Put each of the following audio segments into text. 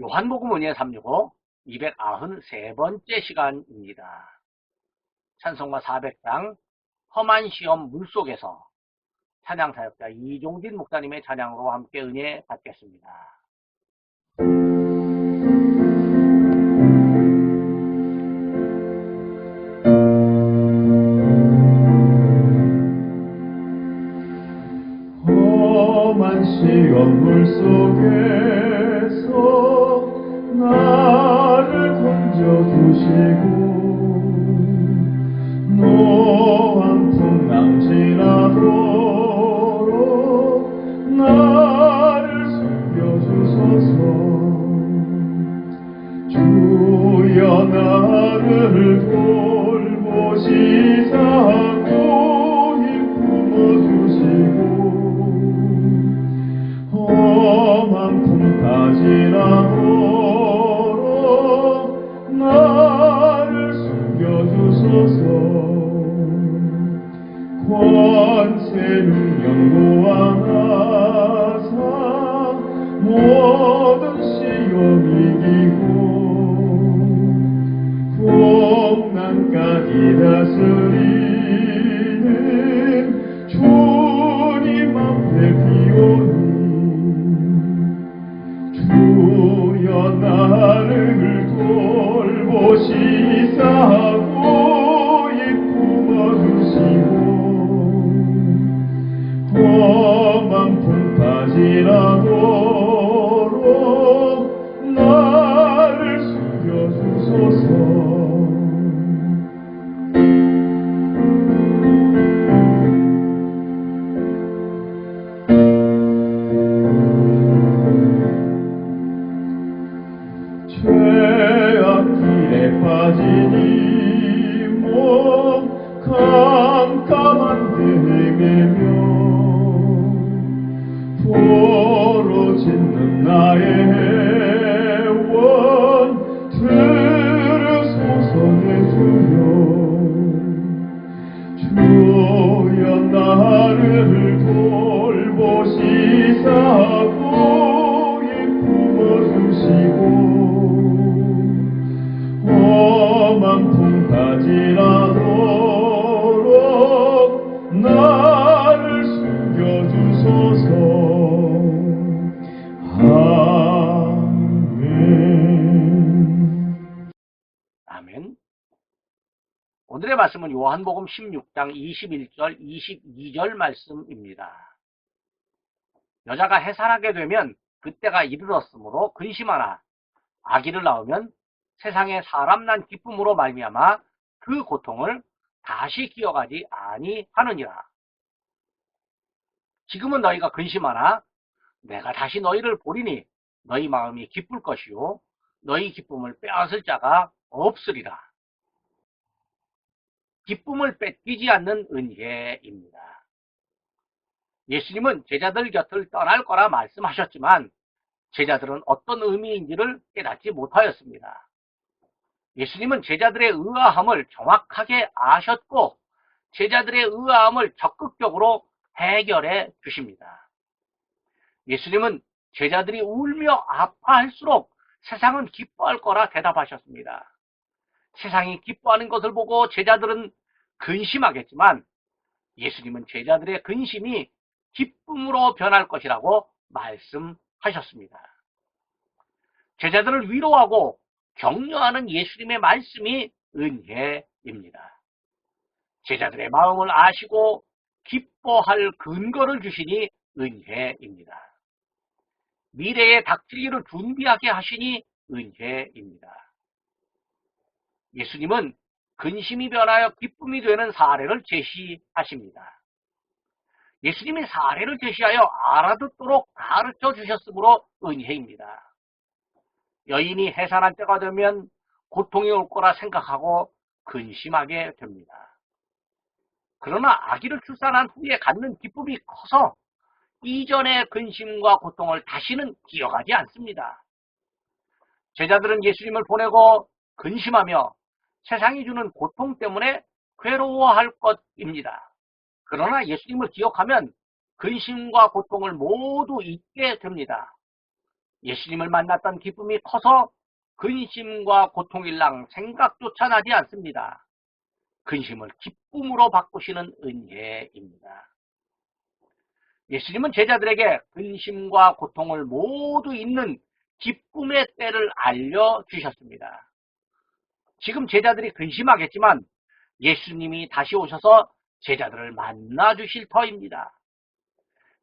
요한복음 은혜 365 293번째 시간입니다. 찬송가 400장 험한 시험 물속에서 찬양사역자 이종진 목사님의 찬양으로 함께 은혜 받겠습니다. 험한 시험 물 속에 주여 나를 돌보시사 고 길에 빠지니 몸 오늘의 말씀은 요한복음 16장 21절, 22절 말씀입니다. 여자가 해산하게 되면 그때가 이르렀으므로 근심하나 아기를 낳으면 세상에 사람 난 기쁨으로 말미암아 그 고통을 다시 기억하지 아니하느니라. 지금은 너희가 근심하나 내가 다시 너희를 보리니 너희 마음이 기쁠 것이요 너희 기쁨을 빼앗을 자가 없으리라. 기쁨을 뺏기지 않는 은혜입니다. 예수님은 제자들 곁을 떠날 거라 말씀하셨지만 제자들은 어떤 의미인지를 깨닫지 못하였습니다. 예수님은 제자들의 의아함을 정확하게 아셨고 제자들의 의아함을 적극적으로 해결해 주십니다. 예수님은 제자들이 울며 아파할수록 세상은 기뻐할 거라 대답하셨습니다. 세상이 기뻐하는 것을 보고 제자들은 근심하겠지만 예수님은 제자들의 근심이 기쁨으로 변할 것이라고 말씀하셨습니다. 제자들을 위로하고 격려하는 예수님의 말씀이 은혜입니다. 제자들의 마음을 아시고 기뻐할 근거를 주시니 은혜입니다. 닥칠 일을 준비하게 하시니 은혜입니다. 예수님은 근심이 변하여 기쁨이 되는 사례를 제시하십니다. 예수님이 사례를 제시하여 알아듣도록 가르쳐 주셨으므로 은혜입니다. 여인이 해산할 때가 되면 고통이 올 거라 생각하고 근심하게 됩니다. 그러나 아기를 출산한 후에 갖는 기쁨이 커서 이전의 근심과 고통을 다시는 기억하지 않습니다. 제자들은 예수님을 보내고 근심하며 세상이 주는 고통 때문에 괴로워할 것입니다. 그러나 예수님을 기억하면 근심과 고통을 모두 잊게 됩니다. 예수님을 만났던 기쁨이 커서 근심과 고통일랑 생각조차 나지 않습니다. 근심을 기쁨으로 바꾸시는 은혜입니다. 예수님은 제자들에게 근심과 고통을 모두 잊는 기쁨의 때를 알려주셨습니다. 지금 제자들이 근심하겠지만 예수님이 다시 오셔서 제자들을 만나 주실 터입니다.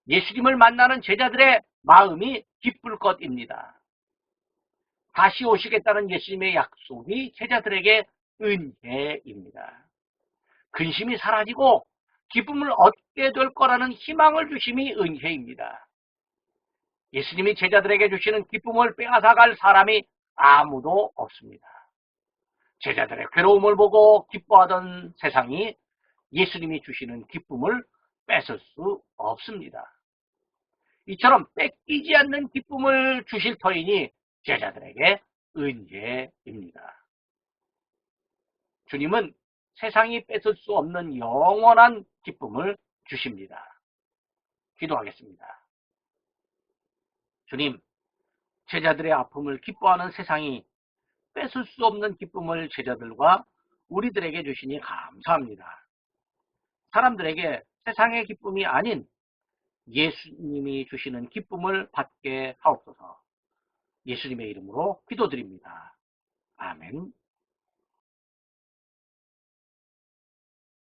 예수님을 만나는 제자들의 마음이 기쁠 것입니다. 다시 오시겠다는 예수님의 약속이 제자들에게 은혜입니다. 근심이 사라지고 기쁨을 얻게 될 거라는 희망을 주심이 은혜입니다. 예수님이 제자들에게 주시는 기쁨을 빼앗아갈 사람이 아무도 없습니다. 제자들의 괴로움을 보고 기뻐하던 세상이 예수님이 주시는 기쁨을 뺏을 수 없습니다. 이처럼 뺏기지 않는 기쁨을 주실 터이니 제자들에게 은혜입니다. 주님은 세상이 뺏을 수 없는 영원한 기쁨을 주십니다. 기도하겠습니다. 주님, 제자들의 아픔을 기뻐하는 세상이 뺏을 수 없는 기쁨을 제자들과 우리들에게 주시니 감사합니다. 사람들에게 세상의 기쁨이 아닌 예수님이 주시는 기쁨을 받게 하옵소서. 예수님의 이름으로 기도드립니다. 아멘.